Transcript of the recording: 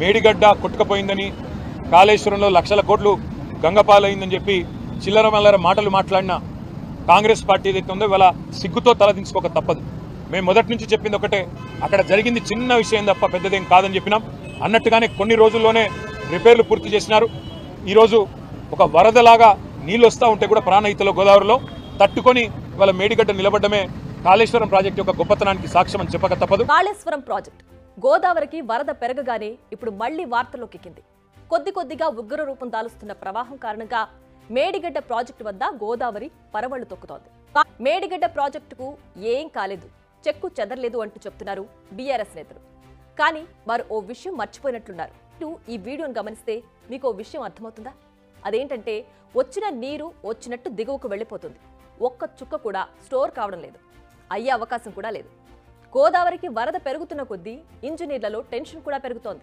మేడిగడ్డ కొట్టుకపోయిందని కాళేశ్వరంలో లక్షల కోట్లు గంగపాలైందని చెప్పి చిల్లర మల్లర మాటలు మాట్లాడిన కాంగ్రెస్ పార్టీ ఏదైతే ఉందో ఇవాళ సిగ్గుతో తలదించుకోక తప్పదు. మేము మొదటి నుంచి చెప్పింది ఒకటే అక్కడ జరిగింది చిన్న విషయం తప్ప పెద్దదేం కాదని చెప్పినాం. అన్నట్టుగానే కొన్ని రోజుల్లోనే రిపేర్లు పూర్తి చేసినారు. ఈరోజు ఒక వరదలాగా నీళ్ళు వస్తూ ఉంటే కూడా ప్రాణహితలో గోదావరిలో తట్టుకొని ఇవాళ మేడిగడ్డ నిలబడమే కాళేశ్వరం ప్రాజెక్టు యొక్క గొప్పతనానికి సాక్ష్యం అని చెప్పక తప్పదు. కాళేశ్వరం ప్రాజెక్ట్. గోదావరికి వరద పెరగగానే ఇప్పుడు మళ్ళీ వార్తల్లోకి ఎక్కింది. కొద్ది కొద్దిగా ఉగ్ర రూపం దాలుస్తున్న ప్రవాహం కారణంగా మేడిగడ్డ ప్రాజెక్టు వద్ద గోదావరి పరవళ్ళు తొక్కుతోంది. మేడిగడ్డ ప్రాజెక్టుకు ఏం కాలేదు. చెక్కు చెదరలేదు అంటూ చెప్తున్నారు బీఆర్ఎస్ నేతలు. కానీ వారు ఓ విషయం మర్చిపోయినట్లున్నారు. ఇటు ఈ వీడియోను గమనిస్తే మీకు ఓ విషయం అర్థమవుతుందా? అదేంటంటే వచ్చిన నీరు వచ్చినట్టు దిగువకు వెళ్ళిపోతుంది. ఒక్క చుక్క కూడా స్టోర్ కావడం లేదు. అయ్యే అవకాశం కూడా లేదు. గోదావరికి వరద పెరుగుతున్న కొద్దీ ఇంజనీర్లలో టెన్షన్ కూడా పెరుగుతోంది.